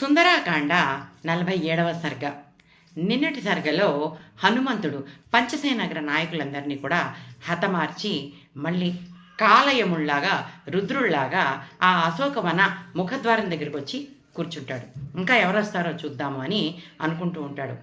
సుందరాకాండ నలభై ఏడవ సర్గ. నిన్నటి సర్గలో హనుమంతుడు పంచసేనగర నాయకులందరినీ కూడా హతమార్చి మళ్ళీ కాలయముళ్ళాగా రుద్రుళ్ళాగా ఆ అశోకవన ముఖద్వారం దగ్గరికి వచ్చి కూర్చుంటాడు. ఇంకా ఎవరు వస్తారో చూద్దాము అని అనుకుంటూ ఉంటాడు.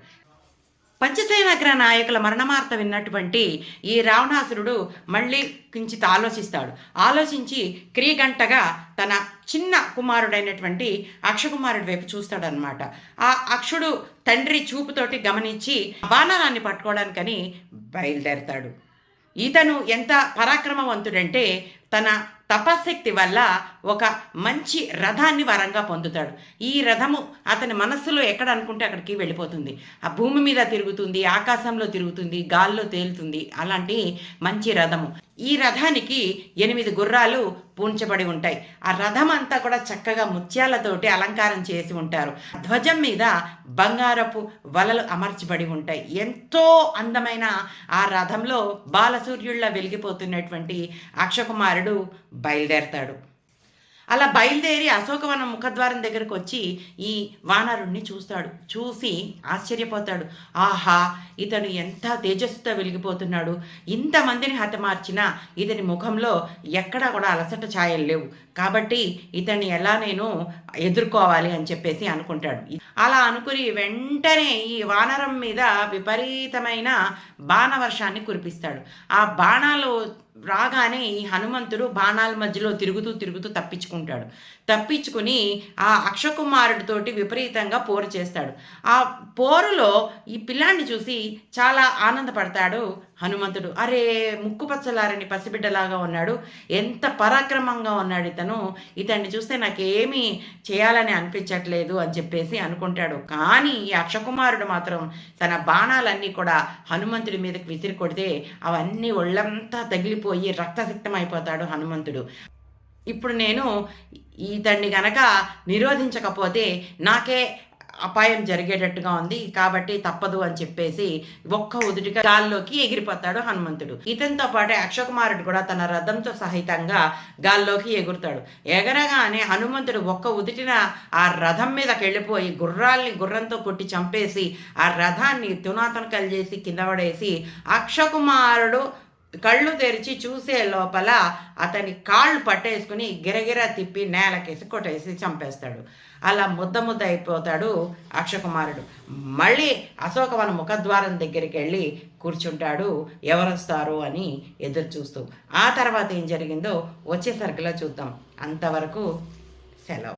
పంచసేనగ్ర నాయకుల మరణవార్త విన్నటువంటి ఈ రావణాసురుడు మళ్ళీ కించిత్ ఆలోచిస్తాడు. ఆలోచించి క్రియగంటగా తన చిన్న కుమారుడైనటువంటి అక్షకుమారుడి వైపు చూస్తాడనమాట ఆ అక్షుడు తండ్రి చూపుతోటి గమనించి బాణరాన్ని పట్టుకోవడానికని బయలుదేరతాడు. ఇతను ఎంత పరాక్రమవంతుడంటే తన తపశక్తి వల్ల ఒక మంచి రథాన్ని వరంగా పొందుతాడు. ఈ రథము అతని మనస్సులో ఎక్కడ అనుకుంటే అక్కడికి వెళ్ళిపోతుంది. ఆ భూమి మీద తిరుగుతుంది ఆకాశంలో తిరుగుతుంది గాల్లో తేలుతుంది. అలాంటి మంచి రథము. ఈ రథానికి ఎనిమిది గుర్రాలు పూంచబడి ఉంటాయి. ఆ రథం అంతా కూడా చక్కగా ముత్యాలతోటి అలంకారం చేసి ఉంటారు. ధ్వజం మీద బంగారపు వలలు అమర్చబడి ఉంటాయి. ఎంతో అందమైన ఆ రథంలో బాలసూర్యుళ్ళ వెలిగిపోతున్నటువంటి అక్షకుమారుడు బయలుదేరతాడు. అలా బయలుదేరి అశోకవనం ముఖద్వారం దగ్గరకు వచ్చి ఈ వానరుణ్ణి చూస్తాడు. చూసి ఆశ్చర్యపోతాడు. ఆహా ఇతను ఎంత తేజస్సుతో వెలిగిపోతున్నాడు. ఇంతమందిని హతమార్చినా ఇతని ముఖంలో ఎక్కడా కూడా అలసట ఛాయలు లేవు. కాబట్టి ఇతన్ని ఎలా నేను ఎదుర్కోవాలి అని చెప్పేసి అనుకుంటాడు. అలా అనుకుని వెంటనే ఈ వానరం మీద విపరీతమైన బాణవర్షాన్ని కురిపిస్తాడు. ఆ బాణాలు రాగానే ఈ హనుమంతుడు బాణాల మధ్యలో తిరుగుతూ తిరుగుతూ తప్పించుకుంటాడు. తప్పించుకుని ఆ అక్షకుమారుడితోటి విపరీతంగా పోరు చేస్తాడు. ఆ పోరులో ఈ పిల్లాన్ని చూసి చాలా ఆనందపడతాడు. హనుమంతుడు అరే ముక్కు పచ్చలారని పసిబిడ్డలాగా ఉన్నాడు. ఎంత పరాక్రమంగా ఉన్నాడు ఇతను. ఇతన్ని చూస్తే నాకేమీ చేయాలని అనిపించట్లేదు అని చెప్పేసి అనుకుంటాడు. కానీ ఈ అక్షకుమారుడు మాత్రం తన బాణాలన్నీ కూడా హనుమంతుడి మీదకి విసిరి కొడితే అవన్నీ ఒళ్ళంతా తగిలిపోయి రక్తసిక్తం అయిపోతాడు హనుమంతుడు. ఇప్పుడు నేను ఇతన్ని గనక నిరోధించకపోతే నాకే అపాయం జరిగేటట్టుగా ఉంది. కాబట్టి తప్పదు అని చెప్పేసి ఒక్క ఉదుటిగా గాల్లోకి ఎగిరిపోతాడు హనుమంతుడు. ఇతనితో పాటు అక్షకుమారుడు కూడా తన రథంతో సహితంగా గాల్లోకి ఎగురుతాడు. ఎగరగానే హనుమంతుడు ఒక్క ఉదిటిన ఆ రథం మీదకి వెళ్ళిపోయి గుర్రాల్ని గుర్రంతో కొట్టి చంపేసి ఆ రథాన్ని తునాతనకలు చేసి కింద పడేసి అక్షకుమారుడు కళ్ళు తెరిచి చూసే లోపల అతని కాళ్ళు పట్టేసుకుని గిరగిర తిప్పి నేలకేసి కొట్టేసి చంపేస్తాడు. అలా ముద్ద ముద్ద అయిపోతాడు అక్షకుమారుడు. మళ్ళీ అశోకవన ముఖద్వారం దగ్గరికి వెళ్ళి కూర్చుంటాడు. ఎవరొస్తారు అని ఎదురు చూస్తూ ఆ తర్వాత ఏం జరిగిందో వచ్చే సరుకులో చూద్దాం. అంతవరకు సెలవు.